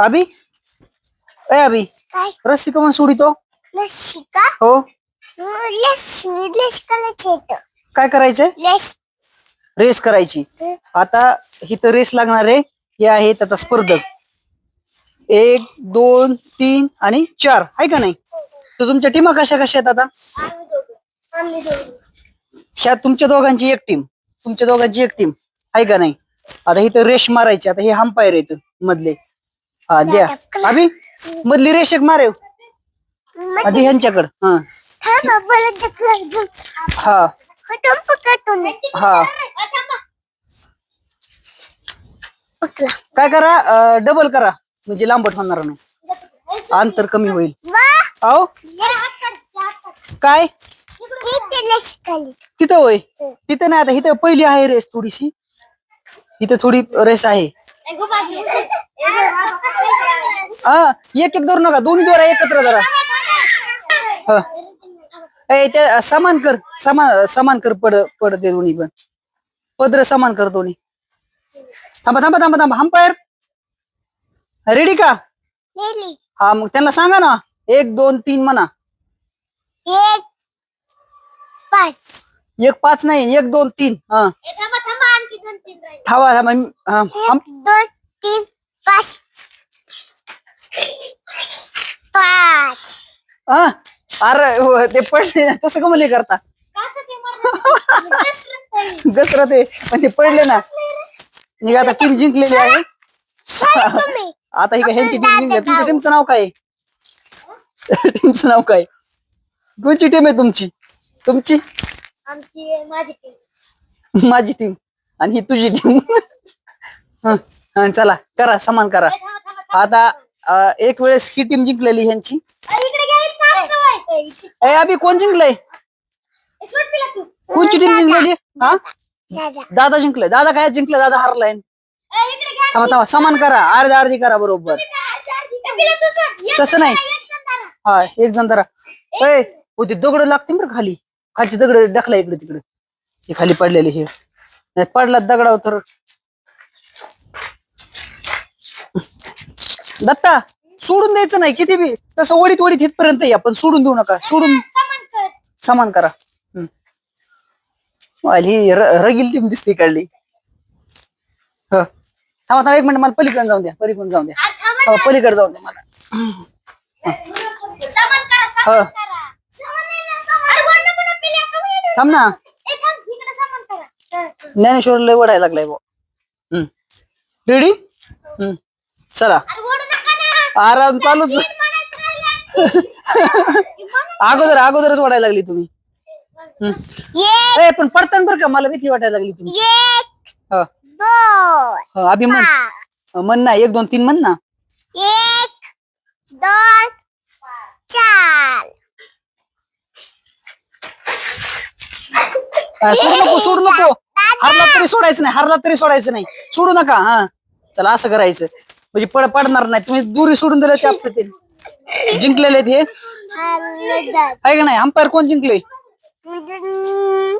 अभि? ए अभि। काय? रस्सी कमन सोडितो लस्सी का? हो। लस्सी लस करायचं येतं काय करायचंय? लस. रेस करायची. आता इथं रेस लागणार आहे. हे आहेत आता स्पर्धक. एक दोन तीन आणि चार. आहे का नाही? तर तुमच्या टीमा कशा कशा आहेत आता? आम्ही दोघं. आम्ही दोघं. ह्या तुमच्या दोघांची एक टीम. तुमच्या दोघांची एक टीम. आहे का नाही? आता इथं रेश मारायची. आता हे हंपायर आहेत मधले. हा द्या. अभि मधली रेष एक मारेव आधी ह्यांच्याकडं हा. हा. हा पकला काय करा डबल करा. म्हणजे लांबट होणार नाही. अंतर कमी होईल. अहो काय? तिथं होय. तिथं नाही आता इथं पहिली आहे रेस थोडीशी. इथं थोडी रेस आहे. हा एक एक धरू नका दोन्ही दोरा एकत्र धरा हा. ए त्या समान कर समान समान कर पड पडते दोन्ही पण। पदर समान कर दोन्ही थांबा थांबा थांबा थांबा अंपायर रेडी का? हा मग त्यांना सांगा ना. एक दोन तीन म्हणा. एक पाच. एक पाच नाही एक दोन तीन. हा. तीन थांबा हा, एक हं- दोन तीन पाच। पाच। अरे हो, ते पडले ना, तसं का करता? ते पण ते पडले ना. निघा आता टीम जिंकलेली आहे. आता ही काय ह्यांची टीम जिंकली. तुमच्या टीमचं नाव काय? टीमचं नाव काय? कोणची टीम आहे तुमची? तुमची? आमची माझी टीम. माझी टीम. आणि ही तुझी टीम हा चला करा समान करा. आता अं, एक वेळेस ही टीम जिंकलेली ह्यांची. इकडे घ्या ए अभि कोण जिंकलंय? कोणची टीम जिंकलेली? हा? दादा. दादा जिंकलाय. दादा काय जिंकलं? दादा हरलाय. थांबा थांबा समान करा. अर्धी अर्धी करा बरोबर. तसं नाही. हा एक जण ए ते दगड लागते बरं खाली. खालची दगड टाकला इकडे तिकडे. हे खाली पडलेले हे. नाही पडला दगडावर तर. दत्ता सोडून द्यायचं नाही किती बी. तसं ओढीत ओढीत इथपर्यंत या पण सोडून देऊ नका. सोडून समान करा. ही रगील टीम दिसते काढली. ह. थांबा थांबा एक मिनिट मला पलीकडे जाऊन द्या पलीकडून जाऊन द्या. थांबा, पलीकडे जाऊन द्या मला. हा. सामान करा ज्ञानेश्वर लय वडायला लागलाय भाऊ रेडी हम्म. चला. आराम चालूच. अगोदर अगोदरच वाढायला लागली तुम्ही. हम्म. एक ए पण पडताना बरं का? मला भीती वाटायला लागली तुम्ही एक हा. हा, हा. म्हण ना एक दोन तीन म्हण ना. एक दोन चार. सोडू नको सोडू नको. हरला तरी सोडायचं नाही हरला तरी सोडायचं नाही. सोडू नका हा. चला असं करायचं. म्हणजे पड पडणार नाही. तुम्ही दुरी सोडून दिलं त्या पद्धतीने जिंकलेले आहेत हे. आहे का नाही? अंपायर कोण जिंकले हम्म,